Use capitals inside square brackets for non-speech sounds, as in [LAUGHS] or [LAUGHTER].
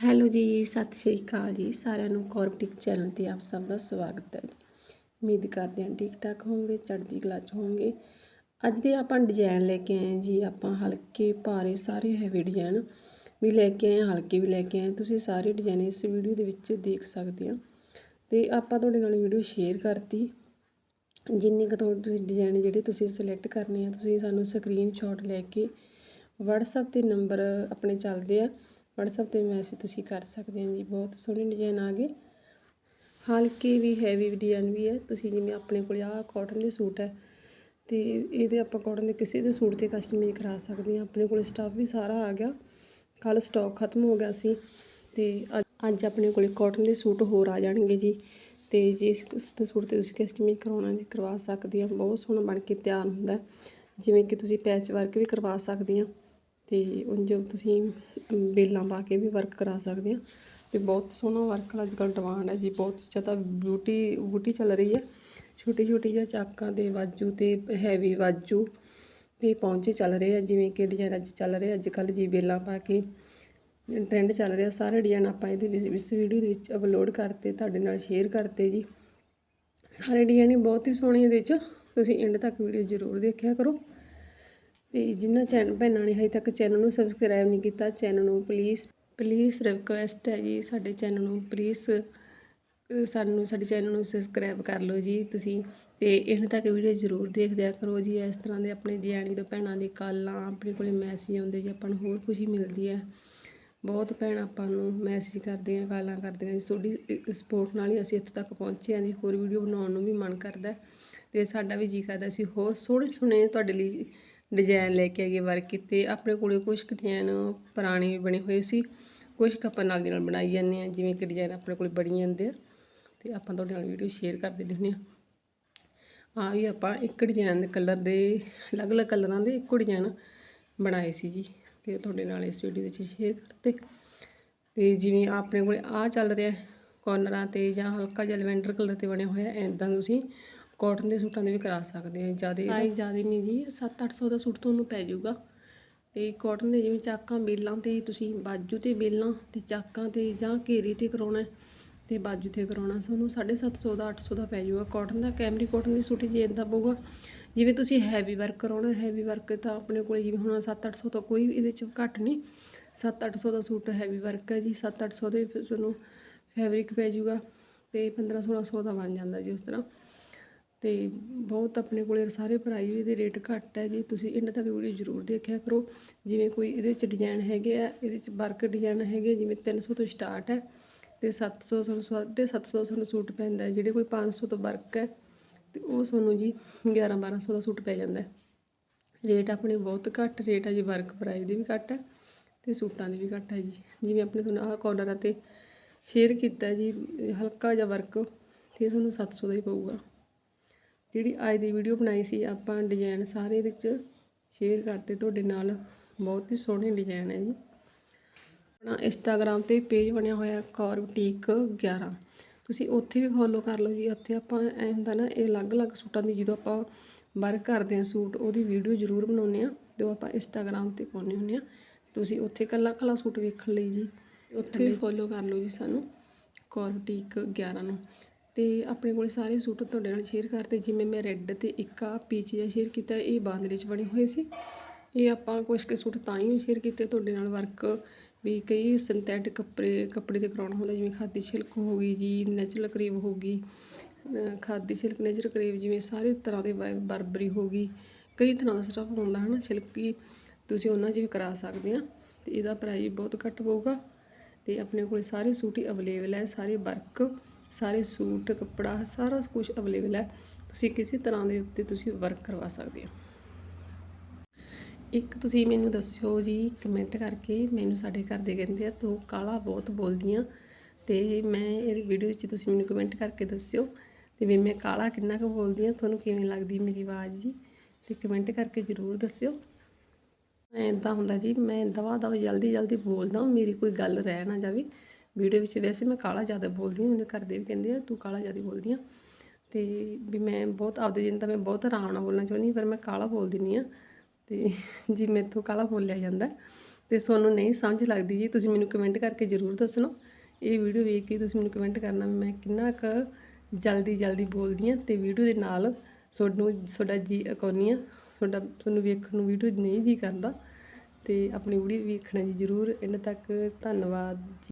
Hello ਜੀ, ਸਤਿ ਸ਼੍ਰੀ ਅਕਾਲ ਜੀ। ਸਾਰਿਆਂ ਨੂੰ ਕੌਰਪਟਿਕ ਚੈਨਲ ਤੇ ਆਪ ਸਭ ਦਾ ਸਵਾਗਤ ਹੈ ਜੀ। ਉਮੀਦ ਕਰਦੇ ਹਾਂ ਠੀਕ ਠਾਕ ਹੋਵੋਗੇ, ਚੜ੍ਹਦੀ ਕਲਾ 'ਚ ਹੋਵੋਗੇ। ਅੱਜ ਦੇ ਆਪਾਂ ਡਿਜ਼ਾਈਨ ਲੈ ਕੇ ਆਏ ਜੀ। ਆਪਾਂ ਹਲਕੇ ਭਾਰੇ ਸਾਰੇ ਹੈਵੀ ਡਿਜ਼ਾਈਨ ਵੀ ਲੈ ਕੇ ਆਏ ਹਲਕੇ ਵੀ ਲੈ ਕੇ ਆਏ ਤੁਸੀਂ ਸਾਰੇ ਡਿਜ਼ਾਈਨ ਇਸ ਵੀਡੀਓ ਦੇ ਵਿੱਚ ਦੇਖ ਸਕਦੇ ਹੋ। ਤੇ ਆਪਾਂ ਤੁਹਾਡੇ ਨਾਲ ਵੀਡੀਓ ਸ਼ੇਅਰ ਕਰਤੀ। ਜਿੰਨੇ ਕੁ ਤੁਹਾਡੇ ਡਿਜ਼ਾਈਨ ਜਿਹੜੇ ਤੁਸੀਂ ਸਿਲੈਕਟ ਕਰਨੇ ਆ, ਤੁਸੀਂ ਸਾਨੂੰ ਸਕਰੀਨਸ਼ਾਟ ਲੈ ਕੇ WhatsApp ਤੇ ਨੰਬਰ ਆਪਣੇ ਚੱਲਦੇ ਆ। WhatsApp ਤੇ ਮੈਸੇਜ ਤੁਸੀਂ ਕਰ ਸਕਦੇ ਹੋ ਜੀ, ਬਹੁਤ ਸੋਹਣੇ ਡਿਜ਼ਾਈਨ ਆ ਗਏ। ਹਲਕੇ ਵੀ ਹੈਵੀ ਡਿਜ਼ਾਈਨ ਵੀ ਹੈ। ਤੁਸੀਂ ਜਿਵੇਂ ਆਪਣੇ ਕੋਲ ਆਹ ਕਾਟਨ ਦੇ ਸੂਟ ਹੈ, ਤੇ ਇਹਦੇ ਆਪਾਂ ਕਾਟਨ ਦੇ ਕਿਸੇ ਦੇ ਸੂਟ ਤੇ ਕਸਟਮਾਈਜ਼ ਕਰਾ ਸਕਦੇ ਹਾਂ। ਆਪਣੇ ਕੋਲ ਸਟਾਫ ਵੀ ਸਾਰਾ ਆ ਗਿਆ। ਕੱਲ ਸਟਾਕ ਖਤਮ ਹੋ ਗਿਆ ਸੀ, ਤੇ ਅੱਜ- ਆਪਣੇ ਕੋਲ ਕਾਟਨ ਦੇ ਸੂਟ ਹੋਰ ਆ ਜਾਣਗੇ ਜੀ। ਤੇ ਜਿਸ ਦੇ ਸੂਟ ਤੇ ਤੁਸੀਂ ਕਸਟਮਾਈਜ਼ ਕਰਵਾਉਣਾ ਜੀ ਕਰਵਾ ਸਕਦੇ ਆ ਬਹੁਤ ਸੋਹਣਾ ਬਣ ਕੇ ਤਿਆਰ ਹੁੰਦਾ ਜਿਵੇਂ ਕਿ ਤੁਸੀਂ ਪੈਚ ਵਰਕ ਵੀ ਕਰਵਾ ਸਕਦੇ ਆ ਅਤੇ ਉਂਝ ਤੁਸੀਂ ਬੇਲਾਂ ਪਾ ਕੇ ਵੀ ਵਰਕ ਕਰਾ ਸਕਦੇ ਹਾਂ ਅਤੇ ਬਹੁਤ ਸੋਹਣਾ ਵਰਕ ਅੱਜ ਕੱਲ੍ਹ ਡਿਮਾਂਡ ਹੈ ਜੀ, ਬਹੁਤ ਜ਼ਿਆਦਾ ਬਿਊਟੀ ਬੂਟੀ ਚੱਲ ਰਹੀ ਹੈ। ਛੋਟੀ ਛੋਟੀ ਜਿਹਾ ਚਾਕਾਂ ਦੇ ਵਾਜੂ ਅਤੇ ਹੈਵੀ ਵਾਜੂ ਤੇ ਪੌਂਚੇ ਚੱਲ ਰਹੇ ਆ, ਜਿਵੇਂ ਕਿ ਡਿਜ਼ਾਈਨ ਅੱਜ ਚੱਲ ਰਿਹਾ ਅੱਜ ਕੱਲ੍ਹ ਜੀ ਬੇਲਾਂ ਪਾ ਕੇ ਟ੍ਰੈਂਡ ਚੱਲ ਰਿਹਾ, ਸਾਰੇ ਡਿਜ਼ਾਈਨ ਆਪਾਂ ਇਹਦੇ ਵਿੱਚ, ਇਸ ਵੀਡੀਓ ਦੇ ਵਿੱਚ ਅਪਲੋਡ ਕਰਤੇ, ਤੁਹਾਡੇ ਨਾਲ ਸ਼ੇਅਰ ਕਰਤੇ ਜੀ। ਸਾਰੇ ਡਿਜ਼ਾਈਨ ਬਹੁਤ ਹੀ ਸੋਹਣੇ ਇਹਦੇ ਵਿੱਚ। ਤੁਸੀਂ ਐਂਡ ਤੱਕ ਵੀਡੀਓ ਜ਼ਰੂਰ ਦੇਖਿਆ ਕਰੋ। ਤੇ ਜਿਨ੍ਹਾਂ ਚੈਨਲ ਭੈਣਾਂ ਨੇ ਹਜੇ ਤੱਕ ਚੈਨਲ ਨੂੰ ਸਬਸਕ੍ਰਾਈਬ ਨਹੀਂ ਕੀਤਾ, ਚੈਨਲ ਨੂੰ ਪਲੀਜ਼ ਪਲੀਜ਼ ਰਿਕੁਐਸਟ ਹੈ ਜੀ ਸਾਡੇ ਚੈਨਲ ਨੂੰ ਪਲੀਜ਼ ਸਾਨੂੰ, ਸਾਡੇ ਚੈਨਲ ਨੂੰ ਸਬਸਕ੍ਰਾਈਬ ਕਰ ਲਓ ਜੀ ਤੁਸੀਂ ਤੇ ਇਹਨਾਂ ਤੱਕ ਵੀਡੀਓ ਜ਼ਰੂਰ ਦੇਖਦਿਆ ਕਰੋ ਜੀ, ਇਸ ਤਰ੍ਹਾਂ ਦੇ ਆਪਣੇ ਜਿਆਣੀ ਤੋਂ ਭੈਣਾਂ ਦੀ ਕਾਲਾਂ, ਆਪਣੇ ਕੋਲੇ ਮੈਸੇਜ ਆਉਂਦੇ ਜੀ, ਆਪਾਂ ਨੂੰ ਹੋਰ ਖੁਸ਼ੀ ਮਿਲਦੀ ਹੈ। ਬਹੁਤ ਭੈਣ ਆਪਾਂ ਨੂੰ ਮੈਸੇਜ ਕਰਦੇ ਆ, ਕਾਲਾਂ ਕਰਦੀਆਂ ਜੀ ਤੁਹਾਡੀ ਸਪੋਰਟ ਨਾਲ ਹੀ ਅਸੀਂ ਇੱਥੇ ਤੱਕ ਪਹੁੰਚੇ ਹਾਂ ਜੀ, ਹੋਰ ਵੀਡੀਓ ਬਣਾਉਣ ਨੂੰ ਵੀ ਮਨ ਕਰਦਾ ਤੇ ਸਾਡਾ ਵੀ ਜੀ ਕਰਦਾ ਅਸੀਂ ਹੋਰ ਸੋਹਣੇ ਸੋਹਣੇ ਤੁਹਾਡੇ ਲਈ ਡਿਜ਼ਾਈਨ ਲੈ ਕੇ ਆਈਏ ਵਰਕ ਕੀਤੇ। ਆਪਣੇ ਕੋਲੇ ਕੁਝ ਕੁ ਡਿਜ਼ਾਈਨ ਪੁਰਾਣੇ ਵੀ ਬਣੇ ਹੋਏ ਸੀ। ਕੁਝ ਕੁ ਆਪਾਂ ਨਾਲ ਦੀ ਨਾਲ ਬਣਾਈ ਜਾਂਦੇ ਆ ਜਿਵੇਂ ਕਿ ਡਿਜ਼ਾਈਨ ਆਪਣੇ ਕੋਲੇ ਬਣੀ ਜਾਂਦੇ ਆ। ਤੇ ਆਪਾਂ ਤੁਹਾਡੇ ਨਾਲ ਵੀਡੀਓ ਸ਼ੇਅਰ ਕਰ ਦਿੰਦੇ ਹੁੰਦੇ ਆ ਆ ਵੀ ਆਪਾਂ ਇੱਕ ਡਿਜ਼ਾਈਨ ਦੇ ਕਲਰ ਦੇ, ਅਲੱਗ-ਅਲੱਗ ਕਲਰਾਂ ਦੇ ਇੱਕੋ ਡਿਜ਼ਾਈਨ ਬਣਾਏ ਸੀ ਜੀ। ਤੇ ਤੁਹਾਡੇ ਨਾਲ ਇਸ ਵੀਡੀਓ ਵਿੱਚ ਸ਼ੇਅਰ ਕਰਤੇ। ਤੇ ਜਿਵੇਂ ਆਪਣੇ ਕੋਲੇ ਆ ਚੱਲ ਰਿਹਾ ਕਾਰਨਰਾਂ ਤੇ ਜਾਂ ਹਲਕਾ ਜਿਹਾ ਲਵੈਂਡਰ ਕਲਰ ਤੇ ਬਣਿਆ ਹੋਇਆ ਐਦਾਂ ਤੁਸੀਂ ਕਾਟਨ ਦੇ ਸੂਟਾਂ ਦੇ ਵੀ ਕਰਾ ਸਕਦੇ ਆ ਜ਼ਿਆਦਾ ਇਹ ਜ਼ਿਆਦਾ ਨਹੀਂ ਜੀ 7-800 ਦਾ ਸੂਟ ਤੁਹਾਨੂੰ ਪੈ ਜਾਊਗਾ। ਤੇ ਕਾਟਨ ਦੇ ਜਿਵੇਂ ਚਾਕਾਂ, ਬੇਲਾਂ ਤੇ ਤੁਸੀਂ ਬਾਜੂ ਤੇ ਬੇਲਾਂ ਤੇ ਚਾਕਾਂ ਤੇ ਜਾਂ ਘੇਰੇ ਤੇ ਕਰਾਉਣਾ ਹੈ, ਤੇ ਬਾਜੂ ਤੇ ਕਰਾਉਣਾ, ਤੁਹਾਨੂੰ 750 ਦਾ 800 ਦਾ ਪੈ ਜਾਊਗਾ। ਕਾਟਨ ਦਾ ਕੈਮਰੀ ਕਾਟਨ ਦੀ ਸੂਟ ਜੇ ਇਦਾਂ ਪਊਗਾ, ਜਿਵੇਂ ਤੁਸੀਂ ਹੈਵੀ ਵਰਕ ਕਰਾਉਣਾ ਹੈਵੀ ਵਰਕ ਤਾਂ ਆਪਣੇ ਕੋਲ ਜਿਵੇਂ ਹੁਣ 7-800 ਤੋਂ ਕੋਈ ਇਹਦੇ ਚ ਘੱਟ ਨਹੀਂ 7-800 ਦਾ ਸੂਟ ਹੈਵੀ ਵਰਕ ਹੈ ਜੀ 7-800 ਦੇ ਫਿਰ ਤੁਹਾਨੂੰ ਫੈਬਰਿਕ ਪੈ ਜਾਊਗਾ ਤੇ 15-1600 ਦਾ ਬਣ ਜਾਂਦਾ ਜੀ ਉਸ ਤਰ੍ਹਾਂ। ਅਤੇ ਬਹੁਤ ਆਪਣੇ ਕੋਲ ਸਾਰੇ ਪ੍ਰਾਈਜ਼ ਵੀ ਦੇ ਰੇਟ ਘੱਟ ਹੈ ਜੀ। ਤੁਸੀਂ ਇਹਨਾਂ ਤੱਕ ਵੀਡੀਓ ਜ਼ਰੂਰ ਦੇਖਿਆ ਕਰੋ। ਜਿਵੇਂ ਕੋਈ ਇਹਦੇ 'ਚ ਡਿਜ਼ਾਈਨ ਹੈਗੇ ਆ, ਇਹਦੇ 'ਚ ਵਰਕ ਡਿਜ਼ਾਈਨ ਹੈਗੇ, ਜਿਵੇਂ 300 ਤੋਂ ਸਟਾਰਟ ਹੈ ਤੇ 700 ਤੁਹਾਨੂੰ ਸਾਢੇ 700 ਤੁਹਾਨੂੰ ਸੂਟ ਪੈਂਦਾ ਜਿਹੜੇ ਕੋਈ 500 ਤੋਂ ਵਰਕ ਹੈ ਤੇ ਉਹ ਤੁਹਾਨੂੰ ਜੀ 11 1200 ਦਾ ਸੂਟ ਪੈ ਜਾਂਦਾ ਰੇਟ ਆਪਣੇ ਬਹੁਤ ਘੱਟ ਰੇਟ ਹੈ ਜੀ ਵਰਕ ਪ੍ਰਾਈਸ ਦੇ ਵੀ ਘੱਟ ਹੈ ਤੇ ਸੂਟਾਂ ਦੇ ਵੀ ਘੱਟ ਹੈ ਜੀ। ਜਿਵੇਂ ਆਪਣੇ ਤੁਹਾਨੂੰ ਆਹ ਕਾਰਨਰਾਂ ਤੇ ਸ਼ੇਅਰ ਕੀਤਾ ਜੀ, ਹਲਕਾ ਜਿਹਾ ਵਰਕ ਤੇ ਤੁਹਾਨੂੰ 700 ਦਾ ਹੀ ਪਊਗਾ। ਜਿਹੜੀ ਅੱਜ ਦੀ ਵੀਡੀਓ ਬਣਾਈ ਸੀ ਆਪਾਂ ਡਿਜ਼ਾਈਨ ਸਾਰੇ ਵਿੱਚ ਸ਼ੇਅਰ ਕਰਤੇ ਤੁਹਾਡੇ ਨਾਲ। ਬਹੁਤ ਹੀ ਸੋਹਣੇ ਡਿਜ਼ਾਈਨ ਹੈ ਜੀ। ਆਪਣਾ ਇੰਸਟਾਗ੍ਰam ਤੇ ਪੇਜ ਬਣਿਆ ਹੋਇਆ ਕੌਰ ਬੁਟੀਕ 11 ਤੁਸੀਂ ਉੱਥੇ ਵੀ ਫੋਲੋ ਕਰ ਲਓ ਜੀ। ਉੱਥੇ ਆਪਾਂ ਐ ਹੁੰਦਾ ਨਾ ਇਹ ਅਲੱਗ-ਅਲੱਗ ਸੂਟਾਂ ਦੀ ਜਦੋਂ ਆਪਾਂ ਵਰਕ ਕਰਦੇ ਹਾਂ ਸੂਟ ਉਹਦੀ ਵੀਡੀਓ ਜ਼ਰੂਰ ਬਣਾਉਂਦੇ ਆ ਤੇ ਉਹ ਆਪਾਂ ਇੰਸਟਾਗ੍ਰam ਤੇ ਪਾਉਂਦੇ ਹੁੰਦੇ ਆ ਤੁਸੀਂ ਉੱਥੇ ਕੱਲਾ ਕੱਲਾ ਸੂਟ ਵੇਖਣ ਲਈ ਜੀ। ਉੱਥੇ ਵੀ ਫੋਲੋ ਕਰ ਲਓ ਜੀ ਸਾਨੂੰ ਕੌਰ ਬੁਟੀਕ 11 ਨੂੰ। ਤੇ ਆਪਣੇ ਕੋਲ ਸਾਰੇ ਸੂਟ ਤੁਹਾਡੇ ਨਾਲ ਸ਼ੇਅਰ ਕਰਤੇ ਜਿਵੇਂ ਮੈਂ ਰੈੱਡ ਤੇ ਇੱਕ ਆ ਪੀਚ ਜਿਹਾ ਸ਼ੇਅਰ ਕੀਤਾ, ਇਹ ਬਾਂਦਰੇ 'ਚ ਬਣੇ ਹੋਏ ਸੀ। ਇਹ ਆਪਾਂ ਕੁਝ ਕੁ ਸੂਟ ਤਾਂ ਹੀ ਸ਼ੇਅਰ ਕੀਤੇ। ਤੁਹਾਡੇ ਨਾਲ ਵਰਕ ਵੀ ਕਈ ਸਿੰਥੈਟਿਕ ਕੱਪੜੇ ਕੱਪੜੇ ਤੇ ਕਰਾਉਣਾ ਹੁੰਦਾ, ਜਿਵੇਂ ਖਾਦੀ ਛਿਲਕ ਹੋ ਗਈ ਜੀ ਨੈਚੁਰਲ ਕਰੀਬ ਹੋ ਗਈ ਖਾਦੀ ਛਿਲਕ ਨੈਚੁਰਲ ਕਰੀਬ ਜਿਵੇਂ ਸਾਰੇ ਤਰ੍ਹਾਂ ਦੇ ਬਰਬਰੀ ਹੋ ਗਈ। ਕਈ ਤਰ੍ਹਾਂ ਦਾ ਸਟਫ ਹੁੰਦਾ ਹੈ ਨਾ ਛਿਲਕੀ ਤੁਸੀਂ ਉਹਨਾਂ 'ਚ ਵੀ ਕਰਾ ਸਕਦੇ ਆ। ਤੇ ਇਹਦਾ ਪ੍ਰਾਈਸ ਬਹੁਤ ਘੱਟ ਪਊਗਾ। ਤੇ ਆਪਣੇ ਕੋਲ ਸਾਰੇ ਸੂਟ ਹੀ ਅਵੇਲੇਬਲ ਹੈ ਸਾਰੇ ਵਰਕ ਸਾਰੇ ਸੂਟ, ਕੱਪੜਾ ਸਾਰਾ ਕੁਝ ਅਵੇਲੇਬਲ ਹੈ। ਤੁਸੀਂ ਕਿਸੇ ਤਰ੍ਹਾਂ ਦੇ ਉੱਤੇ ਤੁਸੀਂ ਵਰਕ ਕਰਵਾ ਸਕਦੇ ਹੋ। ਇੱਕ ਤੁਸੀਂ ਮੈਨੂੰ ਦੱਸਿਓ ਜੀ ਕਮੈਂਟ ਕਰਕੇ ਮੈਨੂੰ ਸਾਡੇ ਘਰ ਦੇ ਕਹਿੰਦੇ ਆ, ਤੂੰ ਕਾਲਾ ਬਹੁਤ ਬੋਲਦੀ ਆ। ਤੇ ਮੈਂ ਇਹ ਵੀਡੀਓ ਵਿੱਚ ਤੁਸੀਂ ਮੈਨੂੰ ਕਮੈਂਟ ਕਰਕੇ ਦੱਸਿਓ ਤੇ ਵੀ ਮੈਂ ਕਾਲਾ ਕਿੰਨਾ ਕੁ ਬੋਲਦੀ ਆ, ਤੁਹਾਨੂੰ ਕਿਵੇਂ ਲੱਗਦੀ ਮੇਰੀ ਆਵਾਜ਼ ਜੀ? ਤੇ ਕਮੈਂਟ ਕਰਕੇ ਜ਼ਰੂਰ ਦੱਸਿਓ। ਐਦਾਂ ਹੁੰਦਾ ਜੀ, ਮੈਂ ਦਵਾ ਦਵਾ ਜਲਦੀ ਜਲਦੀ ਬੋਲਦਾ, ਮੇਰੀ ਕੋਈ ਗੱਲ ਰਹਿ ਨਾ ਜਾਵੇ। ਵੀਡੀਓ ਵਿੱਚ ਵੈਸੇ ਮੈਂ ਕਾਲਾ ਜ਼ਿਆਦਾ ਬੋਲਦੀ ਹਾਂ, ਮੈਨੂੰ ਘਰ ਦੇ ਵੀ ਕਹਿੰਦੇ ਆ, ਤੂੰ ਕਾਲਾ ਜ਼ਿਆਦਾ ਬੋਲਦੀ ਆ। ਤੇ ਵੀ ਮੈਂ ਬਹੁਤ ਆਪਦੇ ਜਿੰਨ ਤਾਂ ਮੈਂ ਬਹੁਤ ਆਰਾਮ ਨਾਲ ਬੋਲਣਾ ਚਾਹੁੰਦੀ ਪਰ ਮੈਂ ਕਾਲਾ ਬੋਲ ਦਿੰਦੀ ਆ। ਤੇ [LAUGHS] ਜੀ ਮੈਥੋਂ ਕਾਲਾ ਬੋਲਿਆ ਜਾਂਦਾ ਤੇ ਤੁਹਾਨੂੰ ਨਹੀਂ ਸਮਝ ਲੱਗਦੀ ਜੀ, ਤੁਸੀਂ ਮੈਨੂੰ ਕਮੈਂਟ ਕਰਕੇ ਜ਼ਰੂਰ ਦੱਸਣਾ। ਇਹ ਵੀਡੀਓ ਵੇਖ ਕੇ ਤੁਸੀਂ ਮੈਨੂੰ ਕਮੈਂਟ ਕਰਨਾ, ਮੈਂ ਕਿੰਨਾ ਕੁ ਜਲਦੀ ਜਲਦੀ ਬੋਲਦੀ ਹਾਂ ਤੇ ਵੀਡੀਓ ਦੇ ਨਾਲ ਤੁਹਾਨੂੰ ਤੁਹਾਡਾ ਜੀ ਅਕਾਉਣੀ ਆ। ਤੁਹਾਡਾ ਤੁਹਾਨੂੰ ਵੇਖਣ ਨੂੰ ਵੀਡੀਓ ਨਹੀਂ ਜੀ ਕਰਦਾ। ਤੇ ਆਪਣੀ ਵੀਡੀਓ ਵੇਖਣਾ ਜੀ ਜ਼ਰੂਰ। ਐਂਡ ਤੱਕ, ਧੰਨਵਾਦ ਜੀ।